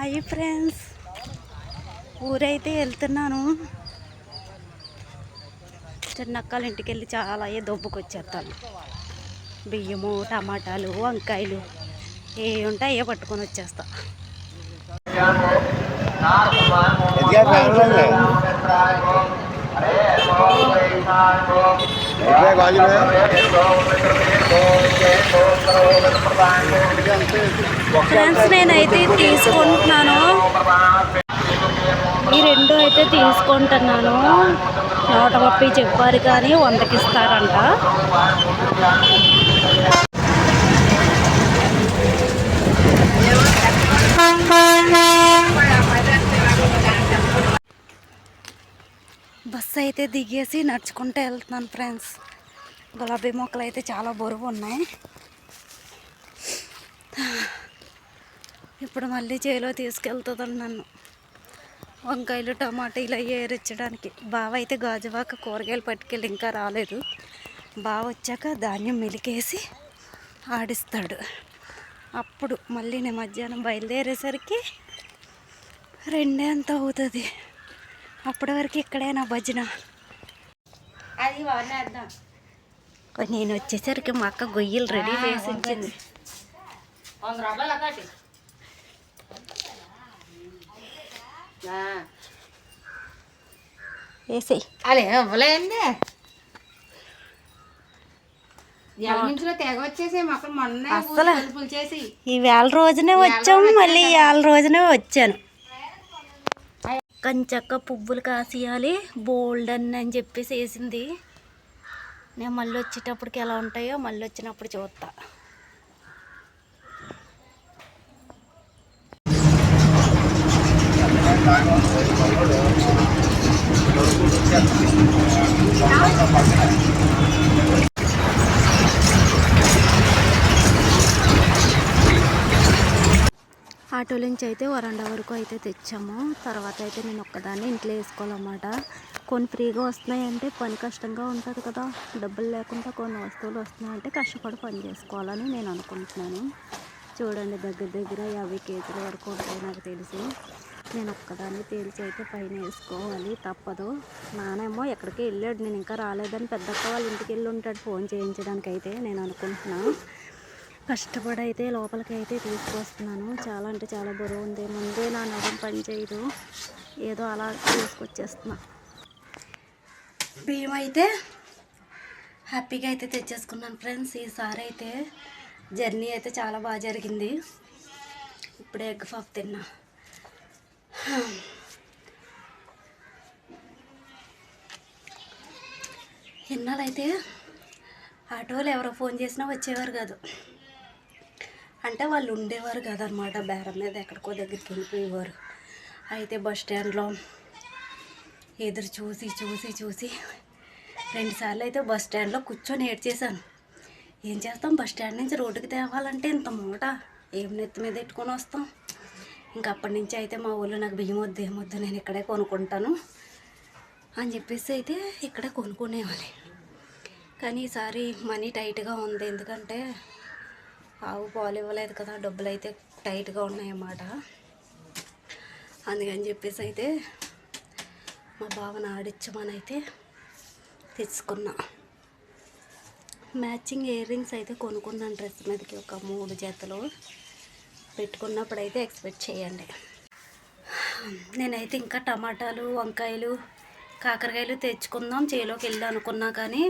Hi friends. ఊరైతే వెళ్తున్నాను. చిన్నక్కల ఇంటికి వెళ్ళి చాలా ఏ దొబ్బుకొచ్చేస్తాను బియ్యము టమాటాలు వంకాయలు ఏ ఉంటాయి ఏ పట్టుకొని వచ్చేస్తా. ఎదిగా ఫ్యామిలీ ఫ్రెండ్స్ నేనైతే తీసుకుంటున్నాను. ఈ రెండు అయితే తీసుకుంటున్నాను. నూట ముప్పై చెప్పారు కానీ వందకి ఇస్తారంట. Bye. అయితే దిగేసి నడుచుకుంటూ వెళ్తున్నాను ఫ్రెండ్స్. గులాబీ మొక్కలు అయితే చాలా బరువు ఉన్నాయి. ఇప్పుడు మళ్ళీ చేలో తీసుకెళ్తుంది నన్ను. వంకాయలు టమాటాలు అవి ఏరిచ్చడానికి బావ అయితే గాజువాక కూరగాయలు పట్టుకెళ్ళి ఇంకా రాలేదు. బావ వచ్చాక ధాన్యం మెలికేసి ఆడిస్తాడు. అప్పుడు మళ్ళీ నేను మధ్యాహ్నం బయలుదేరేసరికి రెండే అంత అవుతుంది. అప్పటి వరకు ఇక్కడే నా భజన. అది నేను వచ్చేసరికి మా అక్క గొయ్యలు రెడీ చేసి ఉంచింది. వేసేయి. అలే ఇవ్వలేండి ఈ వేళ రోజునే వచ్చాము మళ్ళీ ఇవాళ రోజునే వచ్చాను. కంచక్క పువ్వులు కాసియాలి బోల్డ్ అని చెప్పేసి వేసింది. నేను మళ్ళీ వచ్చేటప్పటికి ఎలా ఉంటాయో మళ్ళీ వచ్చినప్పుడు చూస్తాను ఆటో నుంచి అయితే వరండా వరకు అయితే తెచ్చాము. తర్వాత అయితే నేను ఒక్కదాన్ని ఇంట్లో వేసుకోవాలన్నమాట. కొన్ని ఫ్రీగా వస్తున్నాయంటే పని కష్టంగా ఉంటుంది కదా. డబ్బులు లేకుండా కొన్ని వస్తువులు వస్తున్నాయంటే కష్టపడి పని చేసుకోవాలని నేను అనుకుంటున్నాను. చూడండి దగ్గర దగ్గర యాభై కేజీల వరకు ఉంటాయి నాకు తెలిసి. నేను ఒక్కదాన్ని తేల్చి అయితే పైన వేసుకోవాలి. తప్పదు. నానేమో ఎక్కడికి వెళ్ళాడు. నేను ఇంకా రాలేదని పెద్దక్క వాళ్ళ ఇంటికి వెళ్ళి ఉంటాడు. ఫోన్ చేయించడానికి అయితే నేను అనుకుంటున్నాను కష్టపడి అయితే లోపలికి అయితే తీసుకొస్తున్నాను. చాలా అంటే చాలా బరువు ఉంది. ముందే నా నరం పని చేయదు. ఏదో అలా తీసుకొచ్చేస్తున్నా. బియ్యం అయితే హ్యాపీగా అయితే తెచ్చేసుకున్నాను ఫ్రెండ్స్. ఈసారి అయితే జర్నీ అయితే చాలా బాగా జరిగింది. ఇప్పుడే ఎగ్ పఫ్ తిన్నా. ఎన్నాళ్ళైతే ఆటోలు ఎవరో ఫోన్ చేసినా వచ్చేవారు కాదు. అంటే వాళ్ళు ఉండేవారు కదనమాట బేరం మీద ఎక్కడికో దగ్గరికి వెళ్ళిపోయేవారు. అయితే బస్ స్టాండ్లో ఎదురు చూసి చూసి చూసి రెండుసార్లు అయితే బస్ స్టాండ్లో కూర్చొని ఏడ్చేశాను. ఏం చేస్తాం? బస్ స్టాండ్ నుంచి రోడ్డుకి తేవాలంటే ఇంత మూట. ఏం నెత్తి మీద పెట్టుకొని వస్తాం? ఇంకా అప్పటి నుంచి అయితే మా ఊళ్ళో నాకు బియ్యం వద్దు ఏమొద్దు నేను ఇక్కడే కొనుక్కుంటాను అని చెప్పేసి అయితే ఇక్కడే కొనుక్కునేవాలి కానీ ఈసారి మనీ టైట్గా ఉంది. ఎందుకంటే ఆవు పాలు ఇవ్వలేదు కదా డబ్బులు అయితే టైట్గా ఉన్నాయన్నమాట. అందుకని చెప్పేసి అయితే మా బావని ఆడించమని అయితే తెచ్చుకున్నా. మ్యాచింగ్ ఇయర్ రింగ్స్ అయితే కొనుక్కున్నాను డ్రెస్ మీదకి ఒక మూడు జతలు పెట్టుకున్నప్పుడు అయితే ఎక్స్పెక్ట్ చేయండి. నేనైతే ఇంకా టమాటాలు వంకాయలు కాకరకాయలు తెచ్చుకుందాం చేలోకి వెళ్ళి అనుకున్నా కానీ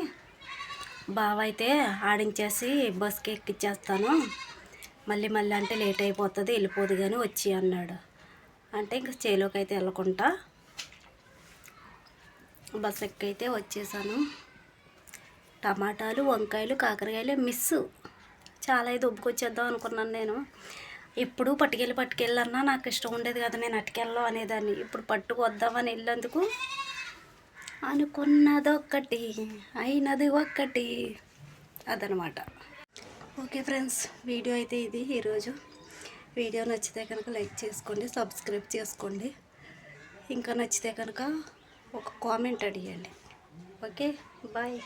బావ అయితే ఆడించేసి బస్కి ఎక్కిచ్చేస్తాను. మళ్ళీ మళ్ళీ అంటే లేట్ అయిపోతుంది వెళ్ళిపోదు కానీ వచ్చి అన్నాడు. అంటే ఇంక చేలోకి అయితే వెళ్ళకుండా బస్ ఎక్కైతే వచ్చేసాను. టమాటాలు వంకాయలు కాకరకాయలు మిస్ చాలా ఇది ఉబ్బుకొచ్చేద్దాం అనుకున్నాను నేను. ఎప్పుడు పట్టుకెళ్ళి పట్టుకెళ్ళన్నా నాకు ఇష్టం ఉండేది కదా నేను అటుకెళ్ళం అనేదాన్ని. ఇప్పుడు పట్టుకు వద్దామని వెళ్ళేందుకు అనుకున్నదొక్కటి అయినది ఒక్కటి అదనమాట. ఓకే ఫ్రెండ్స్ వీడియో అయితే ఇది ఈరోజు. వీడియో నచ్చితే కనుక లైక్ చేసుకోండి సబ్స్క్రైబ్ చేసుకోండి. ఇంకా నచ్చితే కనుక ఒక కామెంట్ అడిగండి. Okay bye.